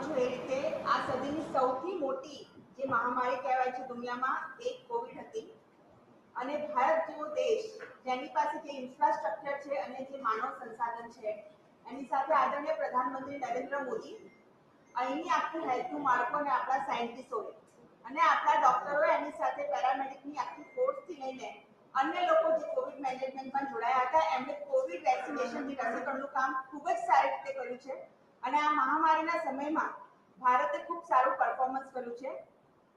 છો એ રીતે આ સદીની સૌથી મોટી જે મહામારી કહેવાય છે દુનિયામાં, એ કોવિડ હતી. અને ભારત જેવો દેશ, જેની પાસે જે ઇન્ફ્રાસ્ટ્રક્ચર છે અને જે માનવ સંસાધન છે, એની સાથે આદરણીય પ્રધાનમંત્રી નરેન્દ્ર મોદી, અહીંની આખી હેલ્થનું માળખું અને આપણા સાયન્ટિસ્ટોએ અને આપણા ડોક્ટરોએ એની સાથે પેરામેડિકની આખી ફોર્સથી લઈને અન્ય લોકો જે કોવિડ મેનેજમેન્ટમાં જોડાયા હતા, એમણે કોવિડ વેક્સિનેશનથી રસીકરણનું કામ ખૂબ જ સારી રીતે કર્યું છે. અને આ મહામારીના સમયમાં ભારતે ખૂબ સારું પરફોર્મન્સ કર્યું છે.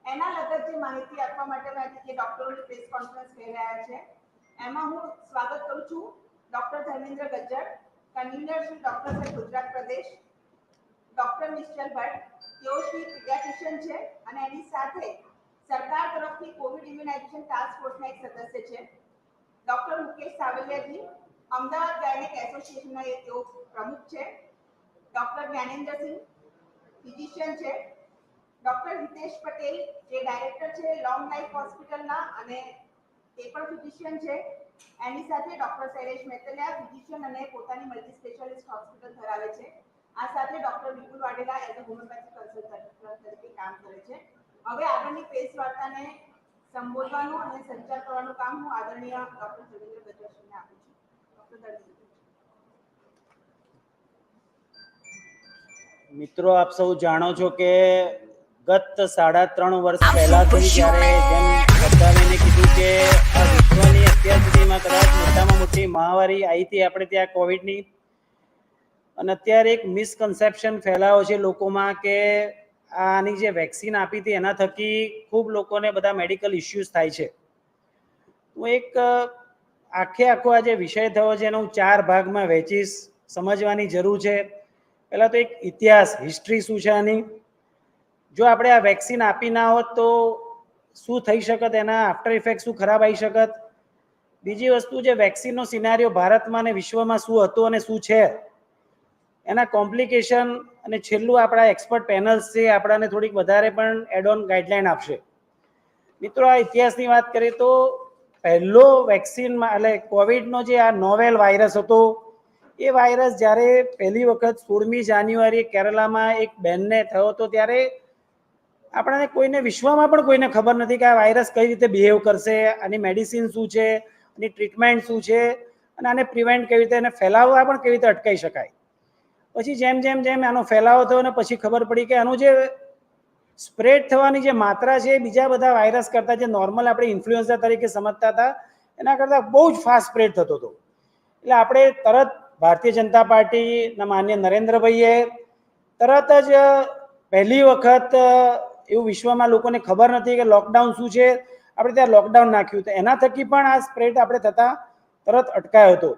એના લગત જે માહિતી આપવા માટે મેં જે ડોક્ટરોની પ્રેસ કોન્ફરન્સ કરી રહ્યા છે, એમાં હું સ્વાગત કરું છું doctor Dharmendra Gajjar convener Shri doctor sir Gujarat પ્રદેશ ડોક્ટર નિશ્ચલ ભટ્ટ, તેઓ શ્રી પીડિયાટ્રિશિયન છે અને એની સાથે સરકાર તરફથી કોવિડ ઇમ્યુનાઇઝેશન ટાસ્ક ફોર્સના એક સદસ્ય છે. ડોક્ટર મુકેશ સાવલિયાજી, અમદાવાદ ગાયનેક એસોસિએશનના તેઓ પ્રમુખ છે. ડોક્ટર જ્ઞાનેન્દ્રસિંહ ફિઝિશિયન છે. ડોક્ટર હિતેશ પટેલ, જે ડાયરેક્ટર છે લોંગ લાઈફ હોસ્પિટલના અને તે પણ ફિઝિશિયન છે. એની સાથે ડોક્ટર શૈલેષ મેતલિયા ફિઝિશિયન અને પોતાની મલ્ટી સ્પેશિયાલિસ્ટ હોસ્પિટલ ધરાવે છે. આ સાથે doctor Vipul Vadela as a homeopathy consultant તરીકે કામ કરે છે. હવે આગળની પ્રેસ વાર્તાને સંબોધવાનું અને સંચાર કરવાનું કામ હું આદરણીય ડોક્ટર ધર્મેન્દ્ર ગજ્જરસિંહને આપું છું. ડોક્ટર મિત્રો આપ સૌ જાણો છો કે ગત સાડા ત્રણ વર્ષ પહેલાથી જ્યારે જેમ કીધું કે આ વિશ્વની અત્યાર સુધીમાં કદાચ મોટામાં મોટી મહામારી આવી હતી આપણે ત્યાં કોવિડની. અને અત્યારે એક મિસકન્સેપ્શન ફેલાયો છે લોકોમાં કે આની જે વેક્સિન આપી હતી એના થકી ખૂબ લોકોને બધા મેડિકલ ઇશ્યુઝ થાય છે. હું એક આખે આખો આ જે વિષય થયો છે એનો હું ચાર ભાગમાં વહેંચીશ. સમજવાની જરૂર છે. પહેલાં તો એક ઇતિહાસ હિસ્ટ્રી શું છે આની? જો આપણે આ વેક્સિન આપી ના હોત તો શું થઈ શકત? એના આફ્ટર ઇફેક્ટ શું ખરાબ આવી શકત? બીજી વસ્તુ જે વેક્સિનનો સિનારીઓ ભારતમાં અને વિશ્વમાં શું હતું અને શું છે? એના કોમ્પ્લિકેશન અને છેલ્લું આપણા એક્સપર્ટ પેનલ્સ છે આપણાને થોડીક વધારે પણ એડ ઓન ગાઈડલાઈન આપશે. મિત્રો, આ ઇતિહાસની વાત કરીએ તો પહેલો વેક્સિનમાં એટલે કોવિડનો જે આ નોવેલ વાયરસ હતો એ વાયરસ જ્યારે પહેલી વખત સોળમી જાન્યુઆરી કેરલામાં એક બેનને થયો હતો ત્યારે આપણને કોઈને વિશ્વમાં પણ કોઈને ખબર નથી કે આ વાયરસ કઈ રીતે બિહેવ કરશે, આની મેડિસિન શું છે, આની ટ્રીટમેન્ટ શું છે અને આને પ્રિવેન્ટ કેવી રીતે એને ફેલાવવા પણ કેવી રીતે અટકાઈ શકાય. પછી જેમ જેમ જેમ આનો ફેલાવો થયો ને પછી ખબર પડી કે આનું જે સ્પ્રેડ થવાની જે માત્રા છે એ બીજા બધા વાયરસ કરતાં જે નોર્મલ આપણે ઇન્ફ્લુએન્ઝા તરીકે સમજતા હતા, એના કરતાં બહુ જ ફાસ્ટ સ્પ્રેડ થતો હતો. એટલે આપણે તરત ભારતીય જનતા પાર્ટીના માન્ય નરેન્દ્રભાઈએ તરત જ પહેલી વખત એવું વિશ્વમાં લોકોને ખબર નથી કે લોકડાઉન શું છે. આપણે ત્યાં લોકડાઉન નાખ્યું તો એના થકી પણ આ સ્પ્રેડ આપણે થતા તરત અટકાયો હતો.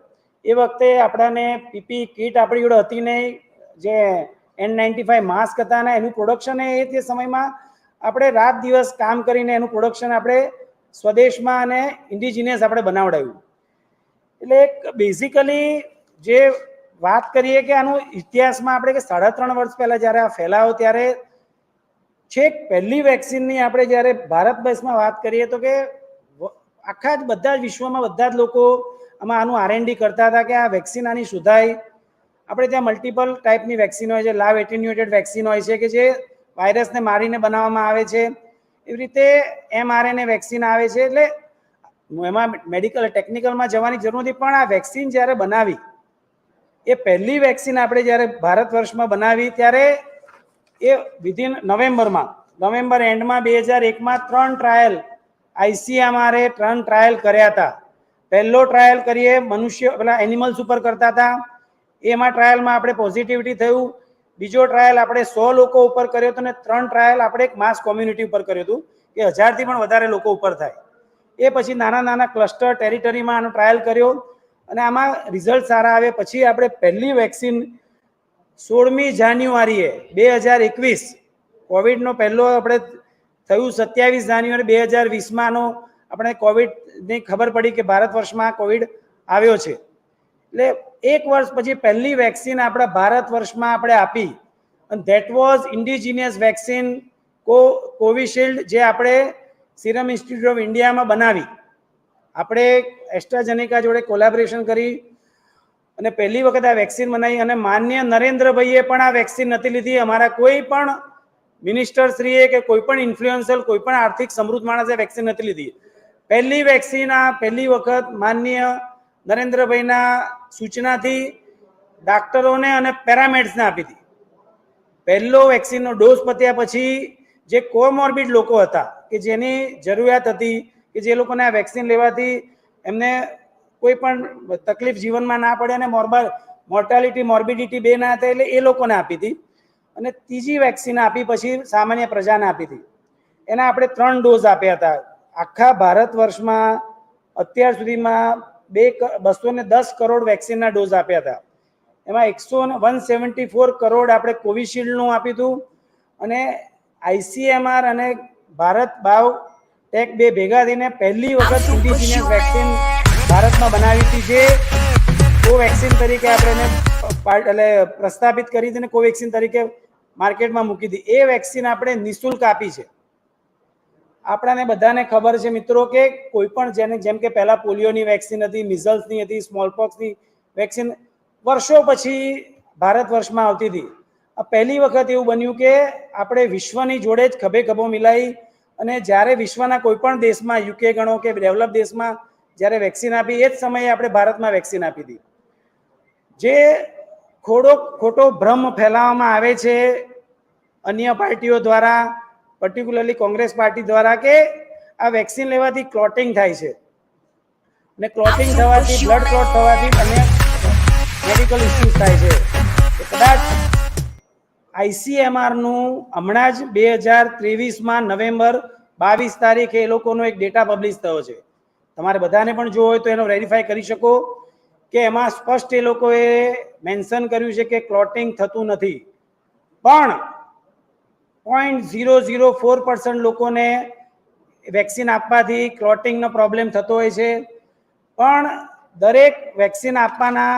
એ વખતે આપણાને પીપી કીટ આપણી જોડે હતી નહીં. જે એન નાઇન્ટી ફાઈવ માસ્ક હતા ને એનું પ્રોડક્શન એ તે સમયમાં આપણે રાત દિવસ કામ કરીને એનું પ્રોડક્શન આપણે સ્વદેશમાં અને ઇન્ડિજિનિયસ આપણે બનાવડાવ્યું એટલે બેઝિકલી જે વાત કરીએ કે આનું ઇતિહાસમાં આપણે કે સાડા ત્રણ વર્ષ પહેલા જ્યારે આ ફેલાવો, ત્યારે છેક પહેલી વેક્સિનની આપણે જ્યારે ભારત દેશમાં વાત કરીએ તો કે આખા જ બધા જ વિશ્વમાં બધા જ લોકો આમાં આનું આરએનડી કરતા હતા કે આ વેક્સિન આની શોધાય આપણે ત્યાં મલ્ટિપલ ટાઈપની વેક્સિન હોય છે લાવ એટીન્યુએટેડ વેક્સિન હોય છે કે જે વાયરસને મારીને બનાવવામાં આવે છે. એવી રીતે એમઆરએનએ વેક્સિન આવે છે, એટલે એમાં મેડિકલ ટેકનિકલમાં જવાની જરૂર નથી, પણ આ વેક્સિન જ્યારે બનાવી એ પહેલી વેક્સિન આપણે જ્યારે ભારત વર્ષમાં બનાવી ત્યારે એ વિધિન નવેમ્બરમાં, નવેમ્બર એન્ડમાં બે હજાર એકમાં ત્રણ ટ્રાયલ આઈસીએમઆરએ ત્રણ ટ્રાયલ કર્યા હતા. પહેલો ટ્રાયલ કરીએ મનુષ્ય, પેલા એનિમલ્સ ઉપર કરતા હતા. એમાં ટ્રાયલમાં આપણે પોઝિટિવિટી થયું. બીજો ટ્રાયલ આપણે સો લોકો ઉપર કર્યો હતો ને ત્રણ ટ્રાયલ આપણે એક માસ કોમ્યુનિટી ઉપર કર્યું હતું કે હજારથી પણ વધારે લોકો ઉપર થાય. એ પછી નાના નાના ક્લસ્ટર ટેરિટરીમાં આનો ટ્રાયલ કર્યો. અને આમાં રિઝલ્ટ સારા આવે. પછી આપણે પહેલી વેક્સિન સોળમી જાન્યુઆરીએ બે હજાર એકવીસ. કોવિડનો પહેલો આપણે થયું સત્યાવીસ જાન્યુઆરી બે હજાર વીસમાંનો આપણે કોવિડની ખબર પડી કે ભારત વર્ષમાં કોવિડ આવ્યો છે. એટલે એક વર્ષ પછી પહેલી વેક્સિન આપણા ભારત વર્ષમાં આપણે આપી. અને ધેટ વોઝ ઇન્ડિજિનિયસ વેક્સિન કો કોવિશિલ્ડ જે આપણે સિરમ ઇન્સ્ટિટ્યૂટ ઓફ ઇન્ડિયામાં બનાવી. આપણે એસ્ટ્રાઝેનેકા જોડે કોલેબોરેશન કરી અને પહેલી વખત આ વેક્સિન બનાવી અને માન્ય નરેન્દ્રભાઈએ પણ આ વેક્સિન નથી લીધી. અમારા કોઈ પણ મિનિસ્ટર શ્રીએ કે કોઈ પણ ઇન્ફ્લુએન્સર, કોઈ પણ આર્થિક સમૃદ્ધ માણસે વેક્સિન નથી લીધી. પહેલી વેક્સિન આ પહેલી વખત માન્ય નરેન્દ્રભાઈના સૂચનાથી ડાક્ટરોને અને પેરામેડ્સને આપી હતી. પહેલો વેક્સિનનો ડોઝ પત્યા પછી જે કોમોર્બિડ લોકો હતા, કે જેની જરૂરિયાત હતી કે જે લોકોને આ વેક્સિન લેવાથી એમને કોઈ પણ તકલીફ જીવનમાં ના પડે અને મોર્બલ મોર્ટાલિટી, મોર્બિડિટી બે ના થાય એટલે એ લોકોને આપી હતી. અને ત્રીજી વેક્સિન આપી પછી સામાન્ય પ્રજાને આપી હતી. એના આપણે ત્રણ ડોઝ આપ્યા હતા. આખા ભારત વર્ષમાં અત્યાર સુધીમાં બે બસો ને દસ કરોડ વેક્સિનના ડોઝ આપ્યા હતા. એમાં એકસો વન સેવન્ટી ફોર કરોડ આપણે કોવિશિલ્ડનું આપ્યું હતું. અને આઈસીએમઆર અને ભારત બાવ ટેક બે ભેગા થઈને પહેલી વખત ઇન્ડિજિનિયસ વેક્સિન ભારતમાં બનાવી હતી જે કોવેક્સિન તરીકે આપણે એને એટલે પ્રસ્થાપિત કરી હતી અને કોવેક્સિન તરીકે માર્કેટમાં મૂકી હતી. એ વેક્સિન આપણે નિઃશુલ્ક આપી છે. આપણાને બધાને ખબર છે મિત્રો કે કોઈ પણ જેને, જેમ કે પહેલા પોલિયોની વેક્સિન હતી મિઝલ્સની હતી સ્મોલપોક્સની વેક્સિન વર્ષો પછી ભારત વર્ષમાં આવતી હતી. પહેલી વખત એવું બન્યું કે આપણે વિશ્વની જોડે જ ખભે ખભો મિલાઈ અને જ્યારે વિશ્વના કોઈ પણ દેશમાં યુકે ગણો કે ડેવલપ દેશમાં જ્યારે વેક્સિન આપી એ જ સમયે આપણે ભારતમાં વેક્સિન આપી હતી જે ખોડો ખોટો ભ્રમ ફેલાવવામાં આવે છે અન્ય પાર્ટીઓ દ્વારા પર્ટિક્યુલરલી કોંગ્રેસ પાર્ટી દ્વારા કે આ વેક્સિન લેવાથી ક્લોટિંગ થાય છે. અને ક્લોટિંગ થવાથી બ્લડ ક્લોટ થવાથી અન્ય મેડિકલ ઇસ્યુઝ થાય છે. કદાચ આઈસીએમઆરનું હમણાં જ બે હજાર ત્રેવીસમાં નવેમ્બર બાવીસ તારીખે એ લોકોનો એક ડેટા પબ્લિશ થયો છે. તમારે બધાને પણ જોવો હોય તો એનો વેરીફાઈ કરી શકો કે એમાં સ્પષ્ટ એ લોકોએ મેન્શન કર્યું છે કે ક્લોટિંગ થતું નથી. પણ point zero zero four percent લોકોને વેક્સિન આપવાથી ક્લોટિંગનો પ્રોબ્લેમ થતો હોય છે. પણ દરેક વેક્સિન આપવાના,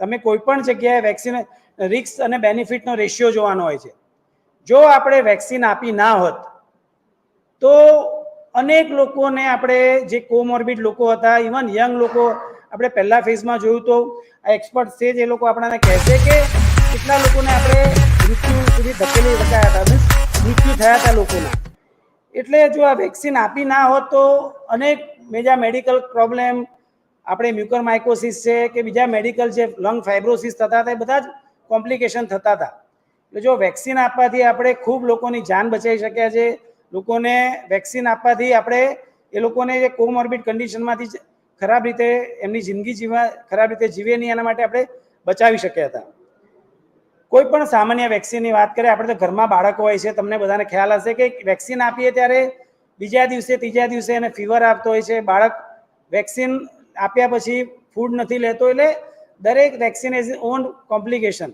તમે કોઈ પણ જગ્યાએ વેક્સિન રિસ્ક અને બેનિફિટનો રેશિયો જોવાનો હોય છે. જો આપણે વેક્સિન આપી ના હોત, તો અનેક લોકોને આપણે જે કોમોર્બિડ લોકો હતા ઇવન યંગ લોકો, આપણે પહેલા ફેઝમાં જોયું તો, આ એક્સપર્ટ છે જે લોકો આપણને કહેશે કે કેટલા લોકોને આપણે મૃત્યુ સુધી ધકેલી શકાયા હતા means મૃત્યુ થયા હતા લોકોના. એટલે જો આ વેક્સિન આપી ના હોત તો અનેક બીજા મેડિકલ પ્રોબ્લેમ આપણે મ્યુકર માઇકોસિસ છે કે બીજા મેડિકલ જે લંગ ફાઇબ્રોસિસ થતા હતા એ બધા જ કોમ્પ્લિકેશન થતા હતા. એટલે જો વેક્સિન આપવાથી આપણે ખૂબ લોકોની જાન બચાવી શક્યા છે, લોકોને વેક્સિન આપવાથી આપણે એ લોકોને જે કોમોર્બિડ કન્ડિશનમાંથી ખરાબ રીતે એમની જિંદગી જીવવા, ખરાબ રીતે જીવે નહીં, એના માટે આપણે બચાવી શક્યા હતા. કોઈ પણ સામાન્ય વેક્સિનની વાત કરીએ, આપણે તો ઘરમાં બાળકો હોય છે, તમને બધાને ખ્યાલ હશે કે વેક્સિન આપીએ ત્યારે બીજા દિવસે, ત્રીજા દિવસે એને ફીવર આપતો હોય છે. બાળક વેક્સિન આપ્યા પછી ફૂડ નથી લેતો, એટલે દરેક વેક્સિન ઇઝ ઓન કોમ્પ્લિકેશન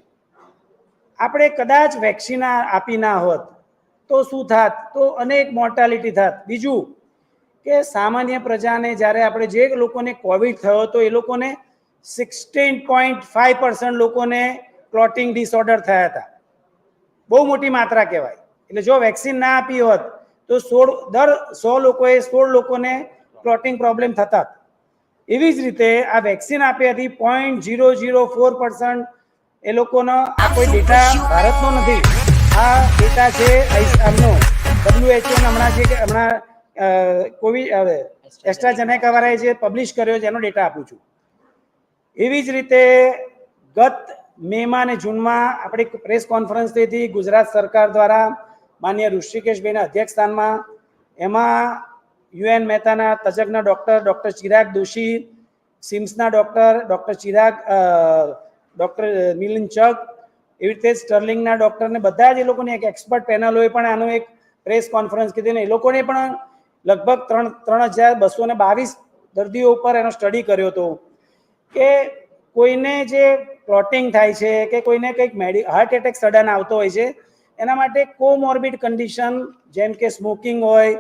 આપણે કદાચ વેક્સિન આપી ના હોત, તો શું થાત? તો અનેક મોર્ટાલિટી થાત. બીજું કે સામાન્ય પ્રજાને જ્યારે આપણે જે લોકોને કોવિડ થયો તો એ લોકોને સિક્સટીન પોઈન્ટ ફાઈવ પર્સન્ટ લોકોને ક્લોટિંગ ડિસઓર્ડર થયા હતા. બહુ મોટી માત્રા કહેવાય. એટલે જો વેક્સિન ના આપી હોત, તો સોળ, દર સો લોકોએ સોળ લોકોને ક્લોટિંગ પ્રોબ્લેમ થતા એવી જ રીતે આ vaccine આપ્યાથી point zero zero four percent એ લોકોનો આ કોઈ ડેટા ભારતનો નથી. આ ડેટા છે આમનો ડબ્લ્યુએચઓ હમણાં જે હમણાં કોવિડ એસ્ટ્રાઝેનેકા વાળાએ જે પબ્લિશ કર્યો છે, એનો ડેટા આપું છું. એવી જ રીતે ગત મેમાં અને જૂનમાં આપણે પ્રેસ કોન્ફરન્સ થઈ હતી ગુજરાત સરકાર દ્વારા માન્ય ઋષિકેશભાઈના અધ્યક્ષ સ્થાનમાં એમાં યુએન મહેતાના તજજ્ઞ doctor doctor Chirag Doshi, સિમ્સના doctor doctor Chirag doctor Milin Chak, એવી રીતે સ્ટર્લિંગના ડૉક્ટરને બધા જ એ લોકોની એક એક્સપર્ટ પેનલોએ પણ આનું એક પ્રેસ કોન્ફરન્સ કીધી ને એ લોકોને પણ લગભગ ત્રણ ત્રણ હજાર બસો ને બાવીસ દર્દીઓ ઉપર એનો સ્ટડી કર્યો હતો કે કોઈને જે ક્લોટિંગ થાય છે, કે કોઈને કંઈક મેડિ, હાર્ટ એટેક સડન આવતો હોય છે, એના માટે કોમોર્બિડ કન્ડિશન જેમ કે સ્મોકિંગ હોય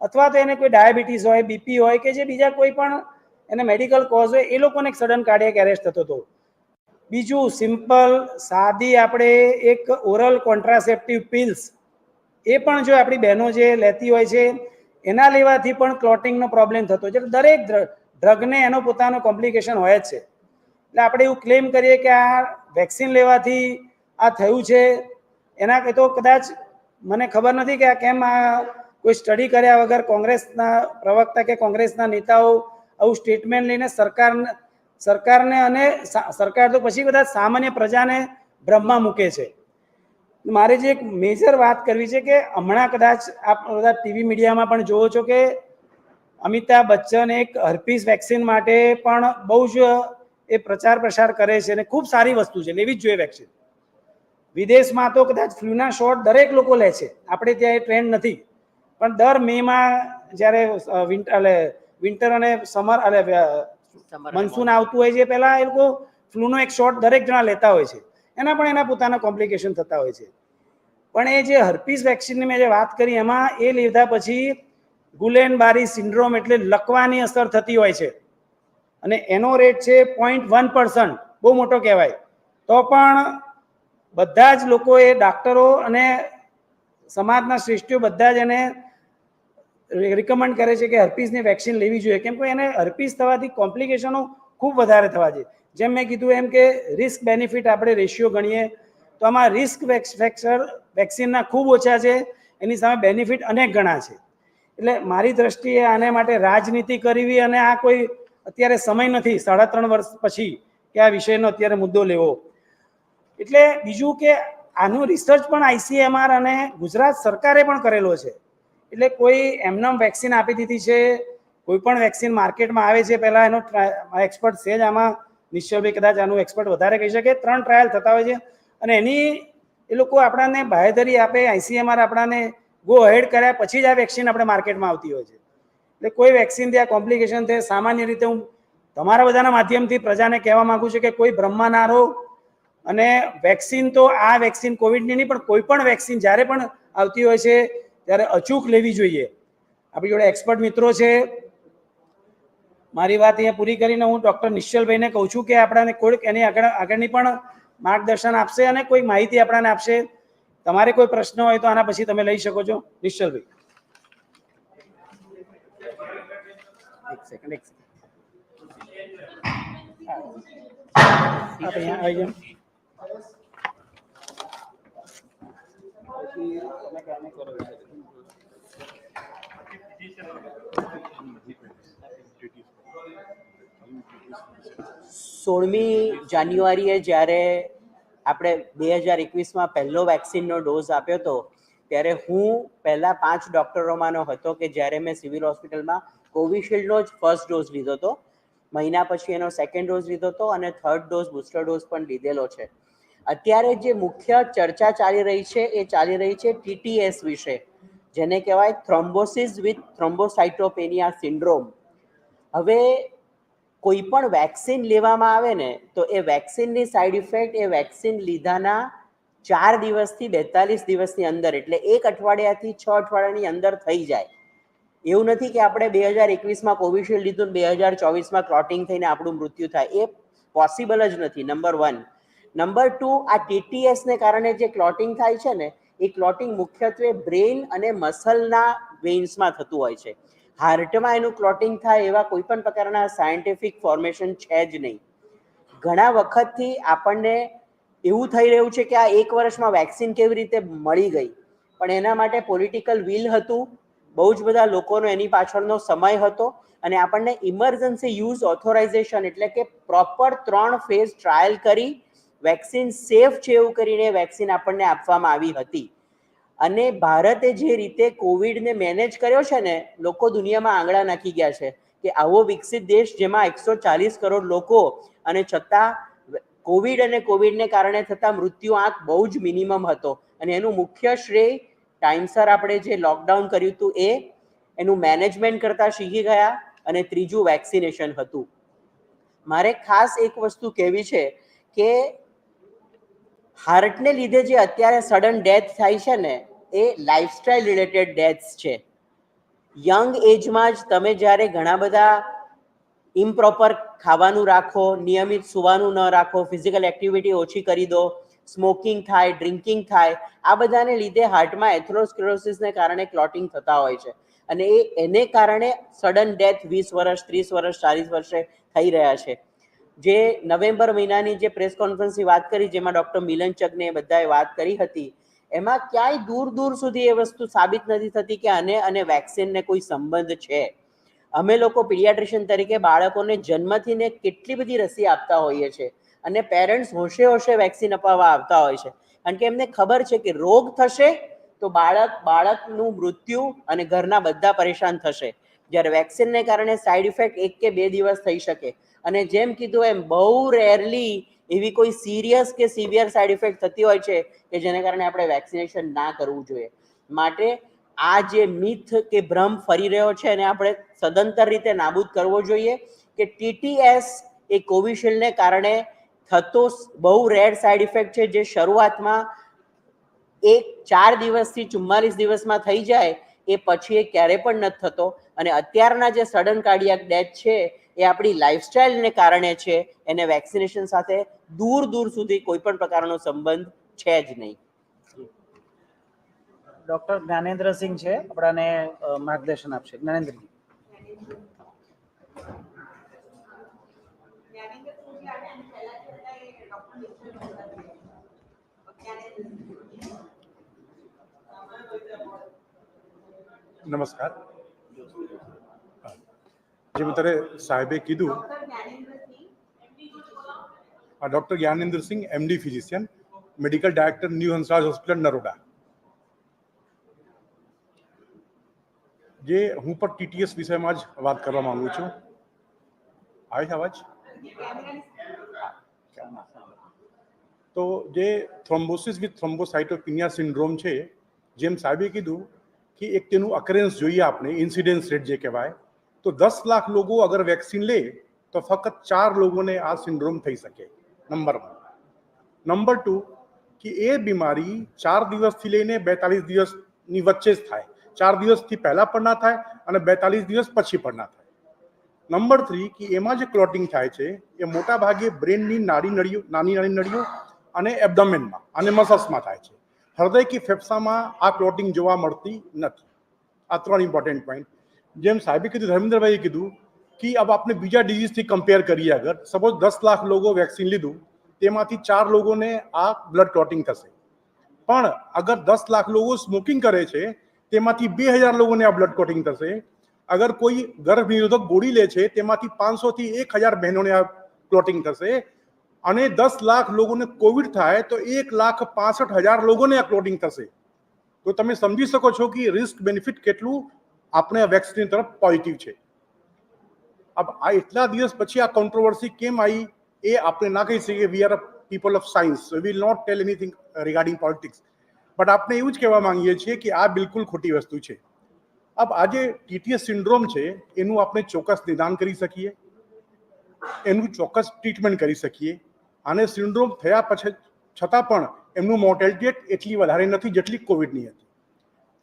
અથવા તો એને કોઈ ડાયાબિટીસ હોય, બીપી હોય કે જે બીજા કોઈ પણ એને મેડિકલ કોઝ હોય, એ લોકોને સડન કાર્ડિયક એરેસ્ટ થતો હતો. બીજું સિમ્પલ સાદી આપણે એક ઓરલ કોન્ટ્રાસેપ્ટિવ પિલ્સ એ પણ જો આપણી બહેનો જે લેતી હોય છે, એના લેવાથી પણ ક્લોટિંગનો પ્રોબ્લેમ થતો છે. દરેક ડ્રગને એનો પોતાનો કોમ્પ્લિકેશન હોય જ છે. એટલે આપણે એવું ક્લેમ કરીએ કે આ વેક્સિન લેવાથી આ થયું છે. એના તો કદાચ મને ખબર નથી કે આ કેમ આ કોઈ સ્ટડી કર્યા વગર કોંગ્રેસના પ્રવક્તા કે કોંગ્રેસના નેતાઓ આવું સ્ટેટમેન્ટ લઈને સરકાર સરકારને અને સરકાર તો પછી બધા સામાન્ય પ્રજાને ભ્રમમાં મૂકે છે. મારે જે એક મેજર વાત કરવી છે કે હમણાં કદાચ આપ બધા ટીવી મીડિયામાં પણ જોવો છો કે અમિતાભ બચ્ચન એક હર્પીસ વેક્સિન માટે પણ બહુ જ એ પ્રચાર પ્રસાર કરે છે અને ખૂબ સારી વસ્તુ છે, લેવી જ જોઈએ વેક્સિન વિદેશમાં તો કદાચ ફ્લૂના શોટ દરેક લોકો લે છે. આપણે ત્યાં એ ટ્રેન્ડ નથી. પણ દર મેમાં જ્યારે વિન્ટર એટલે વિન્ટર અને સમર એટલે મનસૂન આવતું હોય છે પહેલા એ લોકો ફ્લૂનો એક શોટ દરેક જણા લેતા હોય છે. એના પણ એના પોતાના કોમ્પ્લિકેશન થતા હોય છે. પણ એ જે હર્પીસ વેક્સિનની મેં જે વાત કરી એમાં એ લીધા પછી ગુલેન બારી સિન્ડ્રોમ એટલે લકવાની અસર થતી હોય છે. અને એનો રેટ છે પોઈન્ટ વન પર્સન્ટ બહુ મોટો કહેવાય. તો પણ બધા જ લોકોએ ડાક્ટરો અને સમાજના શ્રેષ્ઠીઓ બધા જ એને રિકમેન્ડ કરે છે કે હર્પીસની વેક્સિન લેવી જોઈએ. કેમ કે એને હર્પીસ થવાથી કોમ્પ્લિકેશનો ખૂબ વધારે થવા છે. જેમ મેં કીધું એમ કે રિસ્ક બેનિફિટ આપણે રેશિયો ગણીએ, તો આમાં રિસ્ક ફેક્ટર વેક્સિનના ખૂબ ઓછા છે, એની સામે બેનિફિટ અનેક ગણા છે. એટલે મારી દ્રષ્ટિએ આને માટે રાજનીતિ કરવી અને આ કોઈ અત્યારે સમય નથી, સાડા ત્રણ વર્ષ પછી કે આ વિષયનો અત્યારે મુદ્દો લેવો. એટલે બીજું કે આનું રિસર્ચ પણ આઈસીએમઆર અને ગુજરાત સરકારે પણ કરેલો છે. એટલે કોઈ એમનેમ વેક્સિન આપી દીધી છે, કોઈ પણ વેક્સિન માર્કેટમાં આવે છે, પહેલાં એનો એક્સપર્ટ છે જ આમાં નિશ્ચયભાઈ કદાચ આનું એક્સપર્ટ વધારે કહી શકે. ત્રણ ટ્રાયલ થતા હોય છે અને એની, એ લોકો આપણાને બાહેધરી આપે આઈસીએમઆર આપણાને ગો હેડ કર્યા પછી જ આ વેક્સિન આપણે માર્કેટમાં આવતી હોય છે. એટલે કોઈ વેક્સિન ત્યાં કોમ્પ્લિકેશન થાય, સામાન્ય રીતે હું તમારા બધાના માધ્યમથી પ્રજાને કહેવા માંગુ છું કે કોઈ બ્રહ્માનારો અને વેક્સિન તો આ વેક્સિન કોવિડની નહીં, પણ કોઈ પણ વેક્સિન જ્યારે પણ આવતી હોય છે ત્યારે અચૂક લેવી જોઈએ. આપણી જોડે એક્સપર્ટ મિત્રો છે. મારી વાત અહીંયા પૂરી કરીને હું ડૉક્ટર નિશ્ચલભાઈને કહું છું કે આપણાને કોઈક એની આગળ, આગળની પણ માર્ગદર્શન આપશે અને કોઈ માહિતી આપણાને આપશે. તમારે કોઈ પ્રશ્ન હોય તો આના પછી તમે લઈ શકો છો. નિશ્ચલભાઈ. એક સેકન્ડ આવી જાઓ. સોળમી જાન્યુઆરીએ જ્યારે આપણે બે હજાર એકવીસમાં પહેલો વેક્સિનનો ડોઝ આપ્યો હતો, ત્યારે હું પહેલા પાંચ ડૉક્ટરોમાંનો હતો કે જ્યારે મેં સિવિલ હોસ્પિટલમાં કોવિશિલ્ડનો જ ફર્સ્ટ ડોઝ લીધો હતો. મહિના પછી એનો સેકન્ડ ડોઝ લીધો હતો અને થર્ડ ડોઝ, બુસ્ટર ડોઝ પણ લીધેલો છે. અત્યારે જે મુખ્ય ચર્ચા ચાલી રહી છે, એ ચાલી રહી છે ટીટીએસ વિશે. જેને કહેવાય થ્રોમ્બોસિસ વિથ થ્રોમ્બોસાઇટોપેનિયા સિન્ડ્રોમ હવે કોઈ પણ વેક્સિન લેવામાં આવે ને, તો એ વેક્સિનની સાઈડ ઇફેક્ટ એ વેક્સિન લીધાના ચાર દિવસથી બેતાલીસ દિવસની અંદર, એટલે એક અઠવાડિયાથી છ અઠવાડિયાની અંદર થઈ જાય. એવું નથી કે આપણે બે હજાર એકવીસમાં કોવિશિલ્ડ લીધું બે હજાર ચોવીસમાં ક્લોટિંગ થઈને આપણું મૃત્યુ થાય. એ પોસિબલ જ નથી નંબર વન નંબર ટુ આ ટીટીએસને કારણે જે ક્લોટિંગ થાય છે ને એ ક્લોટિંગ મુખ્યત્વે બ્રેઇન અને મસલના વેઇન્સમાં થતું હોય છે. હાર્ટમાં એનું ક્લોટિંગ થાય એવા કોઈ પણ પ્રકારના સાયન્ટિફિક ફોર્મેશન છે જ નહીં. ઘણા વખતથી આપણને એવું થઈ રહ્યું છે કે આ એક વર્ષમાં વેક્સિન કેવી રીતે મળી ગઈ. પણ એના માટે પોલિટિકલ વિલ હતું. બહુ જ બધા લોકોનો એની પાછળનો સમય હતો અને આપણને ઇમરજન્સી યુઝ ઓથોરાઇઝેશન એટલે કે પ્રોપર ત્રણ ફેઝ ટ્રાયલ કરી વેક્સિન સેફ છે એવું કરીને વેક્સિન આપણને આપવામાં આવી હતી. અને ભારતે જે રીતે કોવિડને મેનેજ કર્યો છે ને, લોકો દુનિયામાં આંગળા નાખી ગયા છે કે આવો વિકસિત દેશ જેમાં એકસો ચાલીસ કરોડ લોકો અને છતાં કોવિડ અને કોવિડને કારણે થતા મૃત્યુ આંક બહુ જ મિનિમમ હતો. અને એનું મુખ્ય શ્રેય ટાઈમસર આપણે જે લોકડાઉન કર્યું હતું એ, એનું મેનેજમેન્ટ કરતા શીખી ગયા અને ત્રીજું વેક્સિનેશન હતું. મારે ખાસ એક વસ્તુ કહેવી છે કે હાર્ટને લીધે જે અત્યારે સડન ડેથ થાય છે ને, એ લાઇફસ્ટાઈલ રિલેટેડ ડેથ્સ છે. યંગ એજમાં જ તમે જ્યારે ઘણા બધા ઇમ્પ્રોપર ખાવાનું રાખો, નિયમિત સુવાનું ન રાખો ફિઝિકલ એક્ટિવિટી ઓછી કરી દો સ્મોકિંગ થાય ડ્રિંકિંગ થાય, આ બધાને લીધે હાર્ટમાં એથ્રોસ્ક્લેરોસિસને કારણે ક્લોટિંગ થતા હોય છે. અને એ એને કારણે સડન ડેથ વીસ વર્ષ, ત્રીસ વર્ષ, ચાલીસ વર્ષે થઈ રહ્યા છે. જે નવેમ્બર મહિનાની જે પ્રેસ કોન્ફરન્સની વાત કરી, જેમાં ડૉક્ટર મિલન ચગને બધાએ વાત કરી હતી, એમાં ક્યાંય દૂર દૂર સુધી એ વસ્તુ સાબિત નથી થતી કે આને અને વેક્સિનને કોઈ સંબંધ છે. અમે લોકો પીડિયાટ્રિશિયન તરીકે બાળકોને જન્મથીને કેટલી બધી રસી આપતા હોઈએ છીએ અને પેરેન્ટ્સ હોશે હોશે વેક્સિન અપાવવા આવતા હોય છે. કારણ કે એમને ખબર છે કે રોગ થશે તો બાળક, બાળકનું મૃત્યુ અને ઘરના બધા પરેશાન થશે. જ્યારે વેક્સિનને કારણે સાઈડ ઇફેક્ટ એક કે બે દિવસ થઈ શકે. અને જેમ કીધું એમ, બહુ રેરલી એવી કોઈ સિરિયસ કે સિવિયર સાઈડ ઇફેક્ટ થતી હોય છે કે જેને કારણે આપણે વેક્સિનેશન ના કરવું જોઈએ. માટે આ જે મિથ કે ભ્રમ ફરી રહ્યો છે એને આપણે સદંતર રીતે નાબૂદ કરવો જોઈએ કે ટીટીએસ એ કોવિશિલ્ડને કારણે થતો બહુ રેર સાઈડ ઇફેક્ટ છે જે શરૂઆતમાં એક, ચાર દિવસથી ચુમ્માલીસ દિવસમાં થઈ જાય એ પછી એ ક્યારે પણ નથી થતો. અને અત્યારના જે સડન કાર્ડિયાક ડેથ છે એ આપણી લાઈફસ્ટાઈલને કારણે છે. એને વેક્સિનેશન સાથે દૂર દૂર સુધી કોઈ પણ પ્રકારનો સંબંધ છે જ નહીં. ડોક્ટર જ્ઞાનેન્દ્રસિંહ છે. આપણાને માર્ગદર્શન આપશે. જ્ઞાનેન્દ્રજી નમસ્કાર. જે અત્યારે સાહેબે કીધું, આ doctor Gyanendra Singh MD physician medical director new Hansraj hospital Naroda. જે હું પણ ટીટીએસ વિષયમાં જ વાત કરવા માંગુ છું. આવે છે અવાજ? તો જે થ્રોમ્બોસિસ વિથ થ્રોમ્બોસાઇટોપિનિયા સિન્ડ્રોમ છે, જેમ સાહેબે કીધું કે એક તેનું અકરેન્સ જોઈએ આપણે ઇન્સિડન્સ રેટ જે કહેવાય તો દસ લાખ લોકો અગર વેક્સિન લે તો ફક્ત ચાર લોકોને આ સિન્ડ્રોમ થઈ શકે નંબર વન નંબર ટુ કે એ બીમારી ચાર દિવસથી લઈને બેતાલીસ દિવસની વચ્ચે જ થાય. ચાર દિવસથી પહેલાં પણ ના થાય અને બેતાલીસ દિવસ પછી પણ ના થાય. નંબર થ્રી કે એમાં જે ક્લોટિંગ થાય છે, એ મોટા ભાગે બ્રેનની નાડી નળીઓ, નાની નાની નળીઓ અને એબડોમેનમાં અને મસલ્સમાં થાય છે. હૃદય કે ફેફસામાં આ ક્લોટિંગ જોવા મળતી નથી. આ ત્રણ ઇમ્પોર્ટન્ટ પોઈન્ટ જેમ સાહેબે કીધું, ધર્મેન્દ્રભાઈએ કીધું કે अब આપણે બીજા ડિઝીઝથી કમ્પેર કરીએ અગર. સપોઝ દસ લાખ લોકો વેક્સિન લીધું, તેમાંથી ચાર લોકોને આ બ્લડ ક્લોટિંગ થશે. પણ અગર દસ લાખ લોકો સ્મોકિંગ કરે છે, તેમાંથી બે હજાર લોકોને આ બ્લડ ક્લોટિંગ થશે. અગર કોઈ ગર્ભ નિરોધક ગોળી લે છે, તેમાંથી પાંચસોથી એક હજાર બહેનોને આ ક્લોટિંગ થશે. અને દસ લાખ લોકોને કોવિડ થાય, તો એક લાખ પાસઠ હજાર લોકોને આ ક્લોટિંગ થશે. તો તમે સમજી શકો છો કે રિસ્ક બેનિફિટ કેટલું આપણે આ વેક્સિન તરફ પોઝિટિવ છે. આ એટલા દિવસ પછી આ કોન્ટ્રોવર્સી કેમ આવી એ આપણે ના કહી શકીએ. We are a people of science will not tell anything regarding politics but આપણે એવું જ કહેવા માંગીએ છીએ કે આ બિલકુલ ખોટી વસ્તુ છે. અબ આ જે ટીટીએસ સિન્ડ્રોમ છે, એનું આપણે ચોક્કસ નિદાન કરી શકીએ. એનું ચોક્કસ ટ્રીટમેન્ટ કરી શકીએ. અને સિન્ડ્રોમ થયા પછી, છતાં પણ એમનું મોર્ટેલિટી એટલી વધારે નથી જેટલી કોવિડની હતી.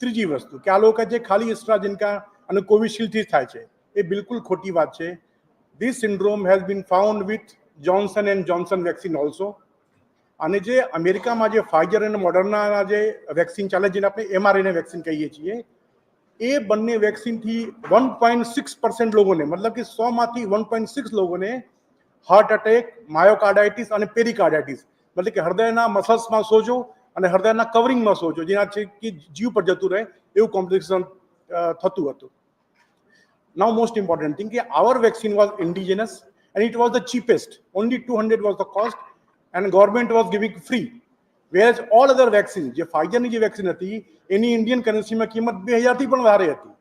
ત્રીજી વસ્તુ કે આ લોકો જે ખાલી એસ્ટ્રાજેનકા અને કોવિશિલ્ડથી થાય છે, એ બિલકુલ ખોટી વાત છે. This syndrome has been found with Johnson and Johnson vaccine also અને જે અમેરિકામાં જે ફાઇઝર અને મોડર્નાના જે વેક્સિન ચાલે જેને આપણે એમઆરએનએ વેક્સિન કહીએ છીએ, એ બંને વેક્સિનથી વન પોઈન્ટ સિક્સ પર્સન્ટ લોકોને, મતલબ કે સોમાંથી વન પોઈન્ટ સિક્સ લોકોને હાર્ટ અટેક માયોકાર્ડાઇટિસ અને પેરિકાર્ડાઇટિસ મતલબ કે હૃદયના મસલ્સમાં સોજો અને હૃદયના કવરિંગમાં સોજો જેના છે કે જીવ પર જતું રહે એવું કોમ્પ્લિકેશન થતું હતું now most important thing કે our vaccine was indigenous and it was the cheapest only 200 was the cost and government was giving free whereas all other vaccines જે ફાઇઝરની જે વેક્સિન હતી એની ઇન્ડિયન કરન્સીમાં કિંમત બે હજારથી પણ વધારે હતી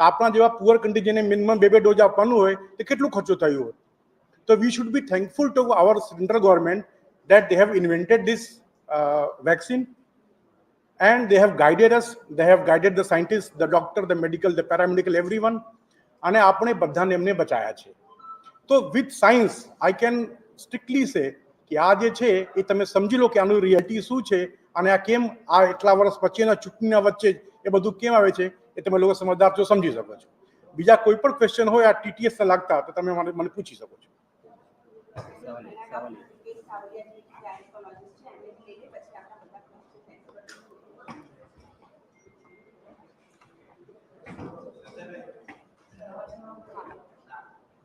તો આપણા જેવા પુઅર કન્ટ્રી જેને મિનિમમ બે બે ડોઝ આપવાનું હોય તો કેટલું ખર્ચો થયું હોય તો we should be thankful to our central government they have invented this uh, vaccine. And they have guided us. They have guided the scientists, the doctor, the medical, the paramedical, everyone. અને આપણે બધાને એમને બચાયા છે. તો with science I can strictly say કે આ જે છે, એ તમે સમજી લો કે આનું રિયાલિટી શું છે અને આ કેમ આ એટલા વર્ષ પછી એના ચૂંટણીના વચ્ચે એ બધું કેમ આવે છે, એ તમે લોકો સમજદાર છો, સમજી શકો છો. બીજા કોઈ પણ ક્વેશ્ચન હોય, આ ટીટીએસ લાગતા તો તમે મને પૂછી શકો છો.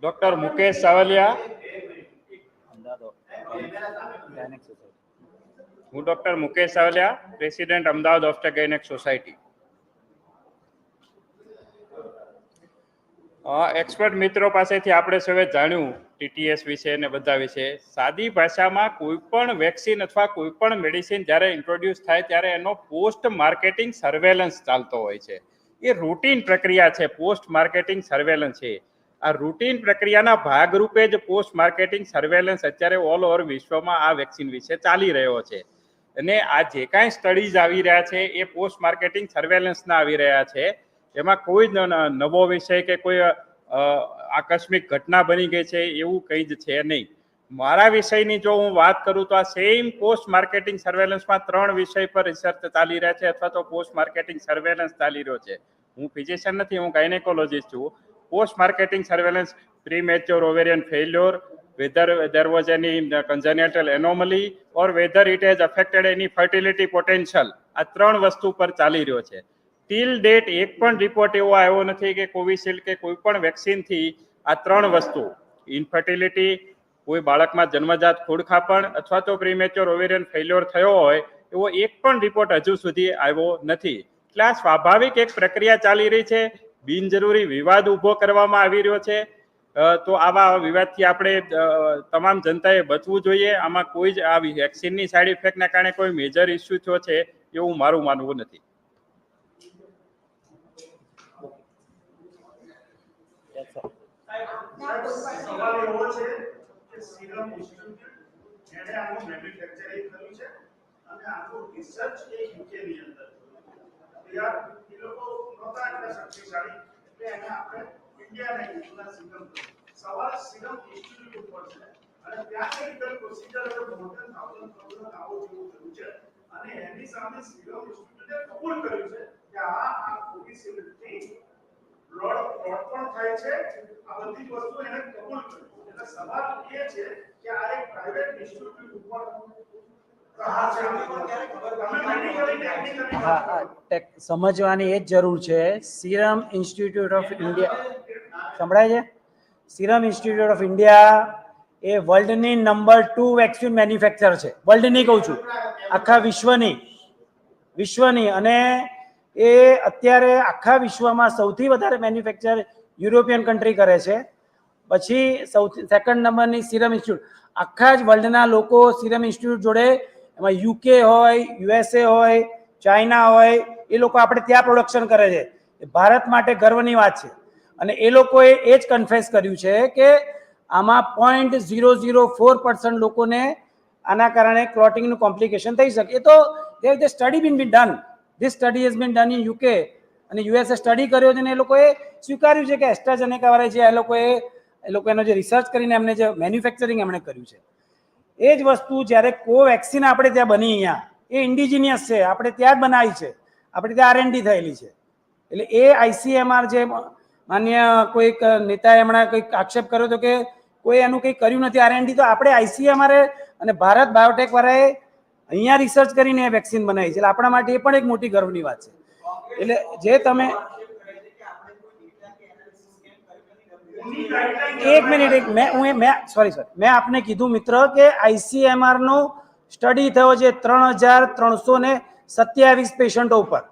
ડોક્ટર મુકેશ સાવલિયા. હું ડોક્ટર મુકેશ સાવલિયા, પ્રેસિડેન્ટ અમદાવાદ ઓફ્ટર ગાયનેક સોસાયટી. એક્સપર્ટ મિત્રો પાસેથી આપણે સૌએ જાણ્યું ટીટીએસ વિશે ને બધા વિશે. સાદી ભાષામાં કોઈ પણ વેક્સિન અથવા કોઈ પણ મેડિસિન જ્યારે ઇન્ટ્રોડ્યુસ થાય ત્યારે એનો પોસ્ટ માર્કેટિંગ સર્વેલન્સ ચાલતો હોય છે. એ રૂટીન પ્રક્રિયા છે, પોસ્ટ માર્કેટિંગ સર્વેલન્સ છે આ રૂટીન પ્રક્રિયાના ભાગરૂપે જ પોસ્ટ માર્કેટિંગ સર્વેલન્સ અત્યારે ઓલ ઓવર વિશ્વમાં આ વેક્સિન વિશે ચાલી રહ્યો છે. અને આ જે કાંઈ સ્ટડીઝ આવી રહ્યા છે, એ પોસ્ટ માર્કેટિંગ સર્વેલન્સના આવી રહ્યા છે. એમાં કોઈ જ નવો વિષય કે કોઈ આકસ્મિક ઘટના બની ગઈ છે એવું કંઈ જ છે નહીં. મારા વિષયની જો હું વાત કરું તો આ સેમ પોસ્ટ માર્કેટિંગ સર્વેલન્સમાં ત્રણ વિષય પર રિસર્ચ ચાલી રહ્યા છે અથવા તો પોસ્ટ માર્કેટિંગ સર્વેલન્સ ચાલી રહ્યો છે. હું ફિઝિશિયન નથી, હું ગાયનેકોલોજીસ્ટ છું. Post marketing surveillance premature ovarian failure whether there was any congenital anomaly or whether it has affected any fertility potential. આ ત્રણ વસ્તુ પર ચાલી રહ્યો છે. ટીલ ડેટ એક પણ રિપોર્ટ એવો આવ્યો નથી કે કોવિશિલ્ડ કે કોઈ પણ વેક્સિનથી આ ત્રણ વસ્તુ ઇન્ફર્ટિલિટી કોઈ બાળકમાં જન્મજાત ખોડખાપણ અથવા તો પ્રીમેચ્યોર ઓવેરિયન ફેલ્યોર થયો હોય, એવો એક પણ રિપોર્ટ હજુ સુધી આવ્યો નથી. એટલે આ સ્વાભાવિક એક પ્રક્રિયા ચાલી રહી છે. બિનજરૂરી વિવાદ ઊભો કરવામાં આવી રહ્યો છે. તો આવા વિવાદથી આપણે તમામ જનતાએ બચવું જોઈએ. આમાં કોઈ જ આવી વેક્સિનની સાઈડ ઇફેક્ટના કારણે કોઈ મેજર ઇસ્યુ થયો છે એવું મારું માનવું નથી. સવાલ એવો અંદર અને એની સામે સીરમ ઇન્સ્ટિટ્યૂટે કબૂલ કર્યું છે કે આ આ કોવિશિલ્ડથી ક્લોટ પણ થાય છે. આ બધી વસ્તુ એને કબૂલ કરી. એટલે સવાલ એ છે કે આ એક પ્રાઇવેટ ઇન્સ્ટિટ્યૂટ ઉપર પ્રહાર છે તમે મેડિકલી ટેકનિકલી હા હા, ટેક- સમજવાની એ જ જરૂર છે. Serum Institute of India. સંભળાય છે? સિરમ ઇન્સ્ટિટ્યૂટ ઓફ ઇન્ડિયા એ વર્લ્ડની નંબર ટુ વેક્સિન મેન્યુફેક્ચર છે. વર્લ્ડની કહું છું. આખા વિશ્વની વિશ્વની. અને એ અત્યારે આખા વિશ્વમાં સૌથી વધારે મેન્યુફેક્ચર યુરોપિયન કન્ટ્રી કરે છે. પછી સૌથી સેકન્ડ નંબરની સિરમ ઇન્સ્ટિટ્યૂટ. આખા જ વર્લ્ડના લોકો સિરમ ઇન્સ્ટિટ્યૂટ જોડે એમાં યુકે હોય યુએસએ હોય ચાઇના હોય, એ લોકો આપણે ત્યાં પ્રોડક્શન કરે છે. ભારત માટે ગર્વની વાત છે. અને એ લોકોએ એ જ કન્ફેસ કર્યું છે કે આમાં point zero zero four percent લોકોને આના કારણે ક્લોટિંગનું કોમ્પ્લિકેશન થઈ શકે. એ તો the study been be done this study has been done in UK અને યુએસએ સ્ટડી કર્યો છે અને એ લોકોએ સ્વીકાર્યું છે કે એસ્ટ્રાઝેનેકા જે એ લોકોએ, એ લોકો એનો જે રિસર્ચ કરીને એમને જે મેન્યુફેક્ચરિંગ એમણે કર્યું છે. એ જ વસ્તુ જ્યારે કોવેક્સિન આપણે ત્યાં બની અહીંયા, એ ઇન્ડિજિનિયસ છે, આપણે ત્યાં જ બનાવી છે. આપણે ત્યાં આરએનડી થયેલી છે. એટલે એ આઈસીએમઆર જે માન્ય કોઈક નેતાએ હમણાં કંઈક આક્ષેપ કર્યો હતો કે કોઈ એનું કંઈ કર્યું નથી આરએનડી તો આપણે આઈસીએમઆરએ અને ભારત બાયોટેક વાળાએ અહીંયા રિસર્ચ કરીને એ વેક્સિન બનાવી છે. એટલે આપણા માટે એ પણ એક મોટી ગર્વની વાત છે. એટલે જે તમે એક મિનિટ, એક મેં, હું મેં સોરી સોરી મેં આપને કીધું, મિત્ર, કે આઈસીએમઆર નો સ્ટડી થયો છે ત્રણ હજાર ત્રણસો ને સત્યાવીસ પેશન્ટો ઉપર.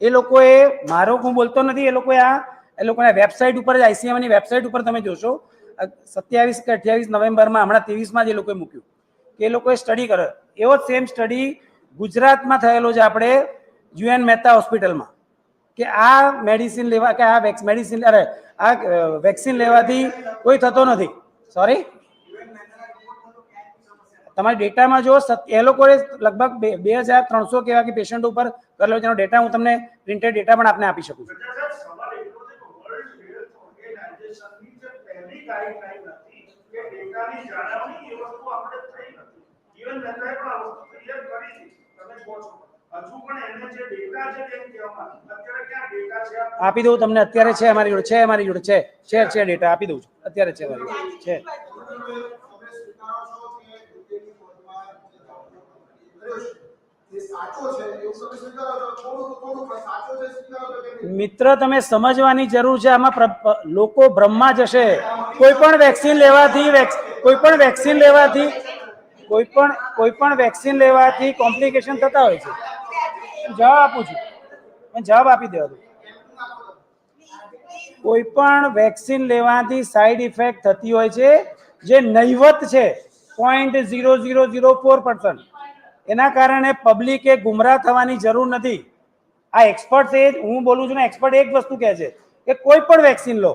એ લોકોએ, મારો હું બોલતો નથી, એ લોકોએ આ, એ લોકોના વેબસાઇટ ઉપર જ ICMR ની વેબસાઇટ ઉપર તમે જોશો, સત્યાવીસ કે અઠ્યાવીસ નવેમ્બરમાં, હમણાં ત્રેવીસમાં જ એ લોકોએ મૂક્યું. કે એ લોકોએ સ્ટડી કર્યો. એવો જ સેમ સ્ટડી ગુજરાતમાં થયેલો છે આપણે, યુએન મહેતા હોસ્પિટલમાં કે આ મેડિસિન લેવા, કે આ વેક્સ મેડિસિન અરે આ વેક્સિન લેવાથી કોઈ થતો નથી. સોરી તમારી ડેટામાં જો એ લોકોએ લગભગ બે હજાર ત્રણસો કેવા કે પેશન્ટ ઉપર કરેલો જેનો ડેટા હું તમને પ્રિન્ટેડ ડેટા પણ આપને આપી શકું છું. આપી દઉં તમને, અત્યારે છે અમારી જોડે, છે અમારી જોડે, છે છે છે ડેટા, આપી દઉં છું. અત્યારે છે અમારી છે. મિત્ર, તમે સમજવાની જરૂર છે, આમાં લોકો બ્રહ્મા જશે કોઈ પણ વેક્સિન લેવાથી કોઈ પણ વેક્સિન લેવાથી, કોઈ પણ કોઈ પણ વેક્સિન લેવાથી કોમ્પ્લિકેશન થતા હોય છે. જવાબ આપું છું. મેં જવાબ આપી દેવા દો કોઈ પણ વેક્સિન લેવાથી સાઈડ ઇફેક્ટ થતી હોય છે, જે નહીવત છે point zero zero zero four percent એના કારણે પબ્લિકે ગુમરાહ થવાની જરૂર નથી. આ એક્સપર્ટ એ હું બોલું છું ને એક્સપર્ટ એક વસ્તુ કહે છે કે કોઈ પણ વેક્સિન લો.